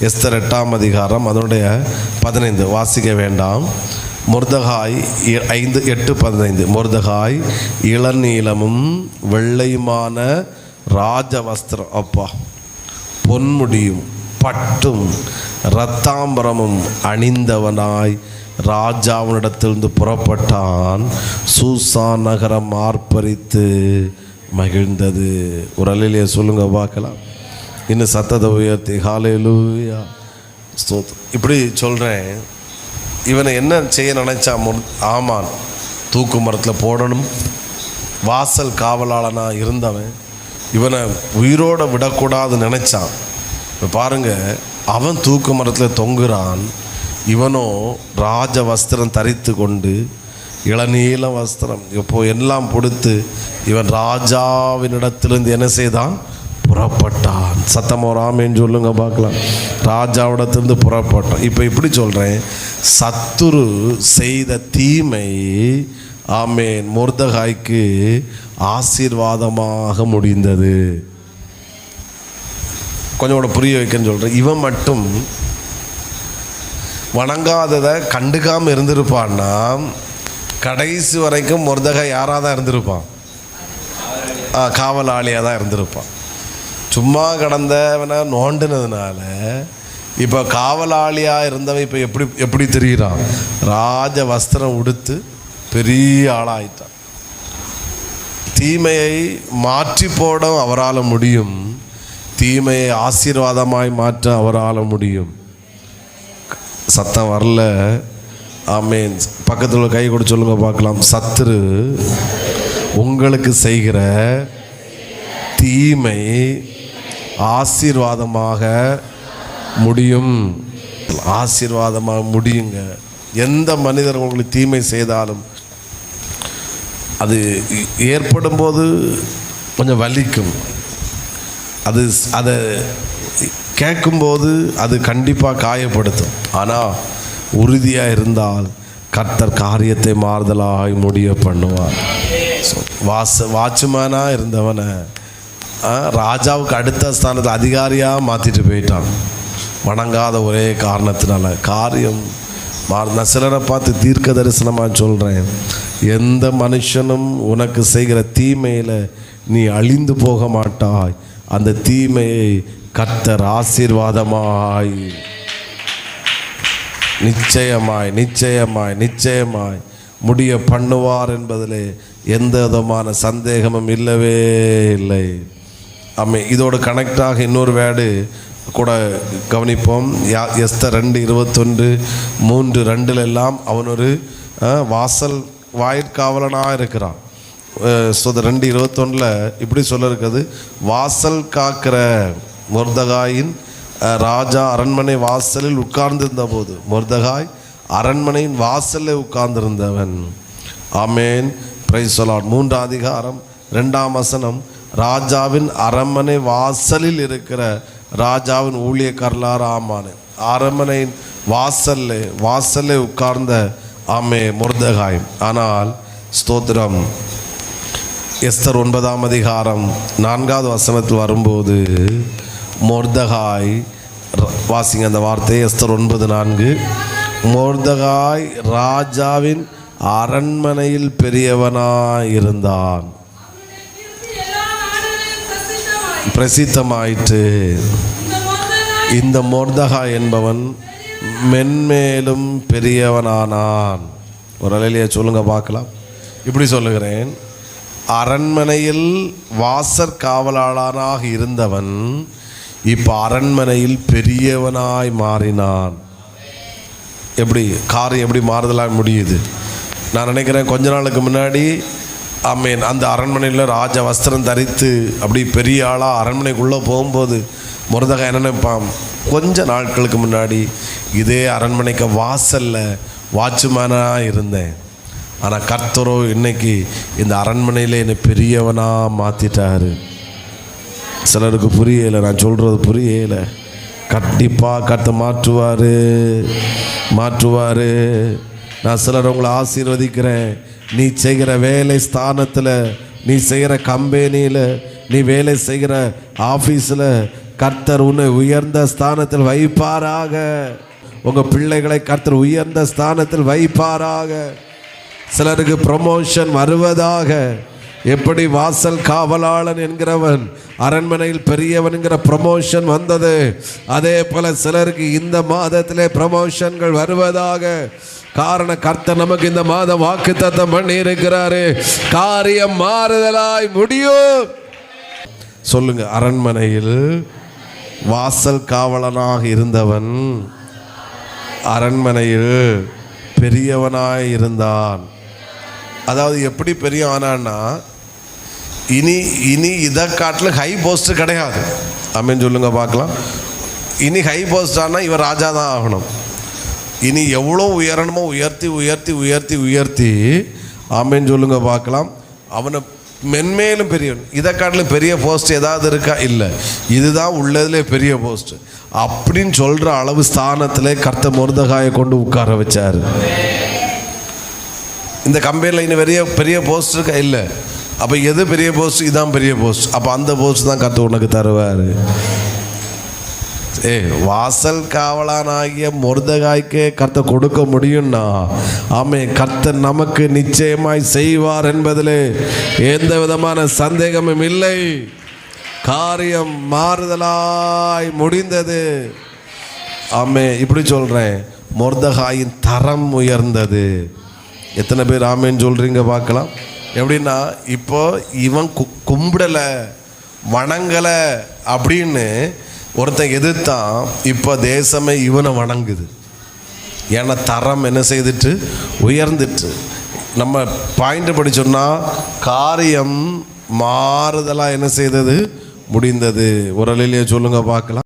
Esther எட்டாம் அதிகாரம் அதனுடைய பதினைந்து. வாசிக்க வேண்டாம். முர்தகாய் ஐந்து எட்டு பதினைந்து. முர்தகாய் இளநீளமும் வெள்ளையுமான ராஜ வஸ்திரம் அப்பா பொன்முடியும் பட்டும் இரத்தாம்பரமும் அணிந்தவனாய் ராஜாவினிடத்திலிருந்து புறப்பட்டான். சூசான் நகரம் ஆர்ப்பரித்து மகிழ்ந்தது. ஒரு அலையிலேயே சொல்லுங்க பார்க்கலாம். இன்னும் சத்தத்தை உயர்த்தி ஹாலேலூயா. ஸ்தோத்திரம் இப்படி சொல்கிறேன் இவனை என்ன செய்ய நினைச்சா முன் ஆமான் தூக்கு மரத்தில் போடணும். வாசல் காவலாளனாக இருந்தவன் இவனை உயிரோடு விடக்கூடாது நினைச்சான். இப்போ பாருங்கள் அவன் தூக்கு மரத்தில் தொங்குறான். இவனோ ராஜ வஸ்திரம் தரித்து கொண்டு இளநீல வஸ்திரம் இப்போ எல்லாம் கொடுத்து இவன் ராஜாவினிடத்திலிருந்து என்ன செய்தான்? புறப்பட்டான். சத்தம் ராமேன்னு சொல்லுங்க பார்க்கலாம். ராஜாவிடத்திலிருந்து புறப்பட்டான். இப்போ இப்படி சொல்கிறேன் சத்துரு செய்த தீமை ஆமேன் முர்தகாய்க்கு ஆசீர்வாதமாக முடிந்தது. கொஞ்சம் கூட புரிய வைக்கன்னு சொல்கிறேன் இவன் மட்டும் வணங்காததை கண்டுக்காமல் இருந்திருப்பான்னா கடைசி வரைக்கும் முர்தகா யாராக தான் இருந்திருப்பான்? காவலாளியாக தான் இருந்திருப்பான். சும்மா கடந்தவனை நோண்டினதுனால இப்போ காவலாளியாக இருந்தவன் இப்போ எப்படி எப்படி தெரிகிறான் ராஜ வஸ்திரம் உடுத்து பெரிய ஆளாயிட்டான். தீமையை மாற்றி போட அவரால் முடியும். தீமையை ஆசீர்வாதமாய் மாற்ற அவரால் முடியும். சத்தம் வரல. ஆமேன். பக்கத்தில் கை கொடுத்து சொல்லுங்க பார்க்கலாம். சத்துரு உங்களுக்கு செய்கிற தீமை ஆசீர்வாதமாக முடியும். ஆசீர்வாதமாக முடியுங்க. எந்த மனிதர் உங்களுக்கு தீமை செய்தாலும் அது ஏற்படும் போது கொஞ்சம் வலிக்கும். அது அதை கேட்கும்போது அது கண்டிப்பாக காயப்படுத்தும். ஆனால் உறுதியாக இருந்தால் கர்த்தர் காரியத்தை மாறுதலாக முடிய பண்ணுவார். வாச வாட்ச்மேனாக இருந்தவனை ராஜாவுக்கு அடுத்த ஸ்தானத்தில் அதிகாரியாக மாற்றிட்டு போயிட்டான் வணங்காத ஒரே காரணத்தினால காரியம் நான் சிலரை பார்த்து தீர்க்க தரிசனமாக சொல்கிறேன் எந்த மனுஷனும் உனக்கு செய்கிற தீமையில் நீ அழிந்து போக மாட்டாய் அந்த தீமையை கத்தர் ஆசீர்வாதமாய் நிச்சயமாய் நிச்சயமாய் நிச்சயமாய் முடிய பண்ணுவார் என்பதிலே எந்த விதமான சந்தேகமும் இல்லவே இல்லை ஆமே இதோடு கனெக்டாக இன்னொரு வேர்டு கூட கவனிப்போம். யா எஸ்த ரெண்டு இருபத்தொன்று மூன்று ரெண்டுல எல்லாம் அவன் ஒரு வாசல் வாயிற்காவலனாக இருக்கிறான். ஸோ ரெண்டு இருபத்தொன்னில் இப்படி சொல்ல இருக்குது வாசல் காக்கிற முர்தகாயின் ராஜா அரண்மனை வாசலில் உட்கார்ந்திருந்த போது முர்தகாய் அரண்மனையின் வாசலில் உட்கார்ந்திருந்தவன். ஆமேன். பிரைஸ் சொல்லாட் மூன்றாம் அதிகாரம் ரெண்டாம் வசனம். ராஜாவின் அரண்மனை வாசலில் இருக்கிற ராஜாவின் ஊழியக்காரலார் ஆமானு. அரண்மனையின் வாசல்ல வாசல்ல உட்கார்ந்த ஆமே முருதகாய். ஆனால் ஸ்தோத்திரம். எஸ்தர் ஒன்பதாம் அதிகாரம் நான்காவது வசனத்தில் வரும்போது மொர்தகாய் ர- வாசிங்க அந்த வார்த்தை எஸ்தர் ஒன்பது நான்கு. மொர்தகாய் ராஜாவின் அரண்மனையில் பெரியவனாய் இருந்தான் பிரசித்தமாயிற்று. இந்த மோர்தகா என்பவன் மென்மேலும் பெரியவனானான். ஒரு அலையிலேயே சொல்லுங்க பார்க்கலாம். இப்படி சொல்லுகிறேன். அரண்மனையில் வாசற் காவலாளனாக இருந்தவன் இப்போ அரண்மனையில் பெரியவனாய் மாறினான். எப்படி காரியம் எப்படி மாறுதலாக முடியுது? நான் நினைக்கிறேன் கொஞ்ச நாளுக்கு முன்னாடி ஆமீன். அந்த அரண்மனையில் ராஜ வஸ்திரம் தரித்து அப்படி பெரிய ஆளாக அரண்மனைக்குள்ளே போகும்போது முருதகா என்ன நினைப்பான்? கொஞ்ச நாட்களுக்கு முன்னாடி இதே அரண்மனைக்கு வாசலில் வாட்ச்மேனாக இருந்தேன். ஆனால் கர்த்தரோ இன்னைக்கு இந்த அரண்மனையில் என்னை பெரியவனாக மாற்றிட்டாரு சிலருக்கு புரியலை நான் சொல்கிறது புரியலை. கண்டிப்பாக கற்று மாற்றுவார் மாற்றுவார். நான் சிலர் உங்களை ஆசீர்வதிக்கிறேன். நீ செய்கிற வேலை ஸ்தானத்தில் நீ செய்கிற கம்பெனியில் நீ வேலை செய்கிற ஆஃபீஸில் கர்த்தர் உன்னை உயர்ந்த ஸ்தானத்தில் வைப்பாராக. உங்கள் பிள்ளைகளை கர்த்தர் உயர்ந்த ஸ்தானத்தில் வைப்பாராக. சிலருக்கு ப்ரமோஷன் வருவதாக. எப்படி வாசல் காவலாளன் என்கிறவன் அரண்மனையில் பெரியவன்கிற ப்ரமோஷன் வந்தது. அதே போல சிலருக்கு இந்த மாதத்திலே ப்ரமோஷன்கள் வருவதாக. காரண கர்த்தர் நமக்கு இந்த மாதம் வாக்கு தத்தம் பண்ணி இருக்கிறாரு காரியம் மாறுதலாய் முடியும். சொல்லுங்க அரண்மனையில் வாசல் காவலனாக இருந்தவன் அரண்மனையில் பெரியவனாய் இருந்தான். அதாவது எப்படி பெரிய ஆனான்னா இனி இனி இதை காட்டில் ஹை போஸ்ட் கிடையாது. அப்படின்னு சொல்லுங்க பார்க்கலாம். இனி ஹை போஸ்ட் ஆனால் இவர் ராஜா தான் ஆகணும். இனி எவ்வளோ உயரணுமோ உயர்த்தி உயர்த்தி உயர்த்தி உயர்த்தி. ஆமேன்னு சொல்லுங்க பார்க்கலாம். அவனை மென்மேலும் பெரியவன் இதை காட்டிலும் பெரிய போஸ்ட் ஏதாவது இருக்கா? இல்லை. இதுதான் உள்ளதுலே பெரிய போஸ்ட் அப்படின்னு சொல்கிற அளவு ஸ்தானத்தில் கர்த்த முருதகாயை கொண்டு உட்கார வச்சார். இந்த கம்பெனியில் இன்னும் பெரிய பெரிய போஸ்ட் இருக்கா? இல்லை. அப்போ எது பெரிய போஸ்ட் இதான் பெரிய போஸ்ட் அப்போ அந்த போஸ்ட் தான் கர்த்தர் உனக்கு தருவார். வாசல் காவலானாகிய முருதகாய்க்கே கர்த்தர் கொடுக்க முடியும்னா? ஆமே கர்த்தர் நமக்கு நிச்சயமாய் செய்வார் என்பதிலே எந்த விதமான சந்தேகமும் இல்லை. காரியம் மாறுதலாய் முடிந்தது. ஆமே இப்படி சொல்கிறேன் மொர்தகாயின் தரம் உயர்ந்தது. எத்தனை பேர் ஆமேன்னு சொல்கிறீங்க பார்க்கலாம். எப்படின்னா இப்போ இவன் கு கும்பிடலை வணங்கலை அப்படின்னு ஒருத்தன் எதிர்த்தான் இப்போ தேசமே இவனை வணங்குது. ஏன்னா தரம் என்ன செய்துட்டு? உயர்ந்துட்டு. நம்ம பாயிண்ட் படி சொன்னால் காரியம் மாறுதலாக என்ன செய்தது? முடிந்தது. ஒரு அலையிலேயே பார்க்கலாம்.